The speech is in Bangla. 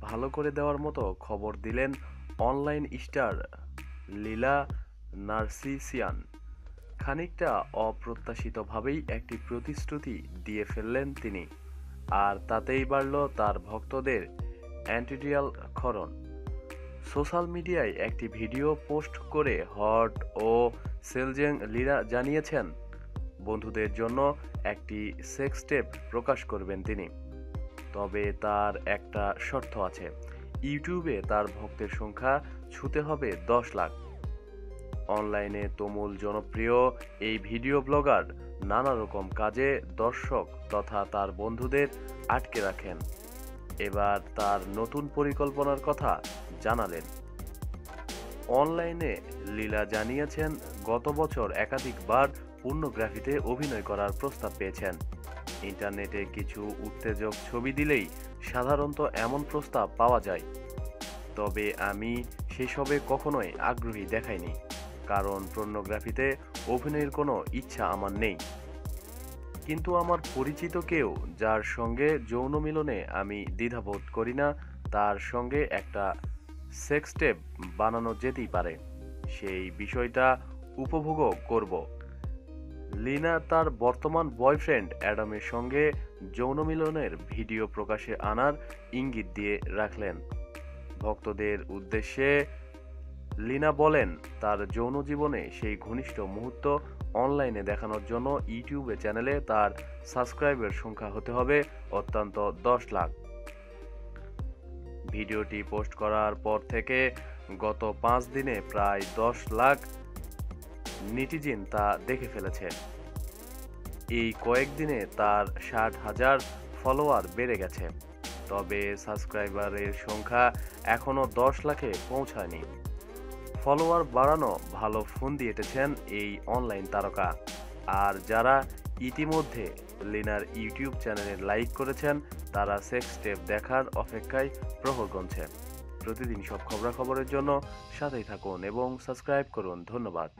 ভালো করে দেওয়ার মতো খবর দিলেন অনলাইন স্টার লীলা নার্সিসিয়ান। খানিকটা অপ্রত্যাশিতভাবেই একটি প্রতিশ্রুতি দিয়ে ফেললেন তিনি, আর তাতেই বাড়ল তার ভক্তদের অ্যান্টিডিয়াল ক্ষরণ। সোশ্যাল মিডিয়ায় একটি ভিডিও পোস্ট করে হট ও সেলজেং লীরা জানিয়েছেন, বন্ধুদের জন্য একটি সেক্স টেপ প্রকাশ করবেন তিনি। তবে তার একটা শর্ত আছে। ইউটিউবে তার ভক্তের সংখ্যা ছুতে হবে দশ লাখ। অনলাইনে তুমুল জনপ্রিয় এই ভিডিও ব্লগার নানা রকম কাজে দর্শক তথা তার বন্ধুদের আটকে রাখেন। এবার তার নতুন পরিকল্পনার কথা জানালেন। অনলাইনে লীলা জানিয়েছেন, গত বছর একাধিকবার পূর্ণগ্রাফিতে অভিনয় করার প্রস্তাব পেয়েছেন। ইন্টারনেটে কিছু উত্তেজক ছবি দিলেই সাধারণত এমন প্রস্তাব পাওয়া যায়। তবে আমি সেসবে কখনোই আগ্রহী দেখাইনি, কারণ পর্নোগ্রাফিতে অভিনয়ের কোনো ইচ্ছা আমার নেই। কিন্তু আমার পরিচিত কেউ যার সঙ্গে যৌন মিলনে আমি দ্বিধাবোধ করি না, তার সঙ্গে একটা সেক্স টেপ বানানো যেতেই পারে। সেই বিষয়টা উপভোগও করব। লিনা তার বর্তমান বয়ফ্রেন্ড অ্যাডামের সঙ্গে যৌন মিলনের ভিডিও প্রকাশে আনার ইঙ্গিত দিয়ে রাখলেন। ভক্তদের উদ্দেশ্যে লিনা বলেন, তার যৌন জীবনে সেই ঘনিষ্ঠ মুহূর্ত অনলাইনে দেখানোর জন্য ইউটিউবে চ্যানেলে তার সাবস্ক্রাইবের সংখ্যা হতে হবে অত্যন্ত দশ লাখ। ভিডিওটি পোস্ট করার পর থেকে গত পাঁচ দিনে প্রায় দশ লাখ নিটিজিন তা দেখে ফেলেছে। এই কয়েকদিনে তার ষাট হাজার ফলোয়ার বেড়ে গেছে। তবে সাবস্ক্রাইবারের সংখ্যা এখনও দশ লাখে পৌঁছায়নি। ফলোয়ার বাড়ানো ভালো ফোন দিয়ে এঁটেছেন এই অনলাইন তারকা। আর যারা ইতিমধ্যে লিনার ইউটিউব চ্যানেলে লাইক করেছেন, তারা সেক্স স্টেপ দেখার অপেক্ষায় প্রহর গুনছেন প্রতিদিন সব খবরাখবরের জন্য সাথেই থাকুন এবং সাবস্ক্রাইব করুন। ধন্যবাদ।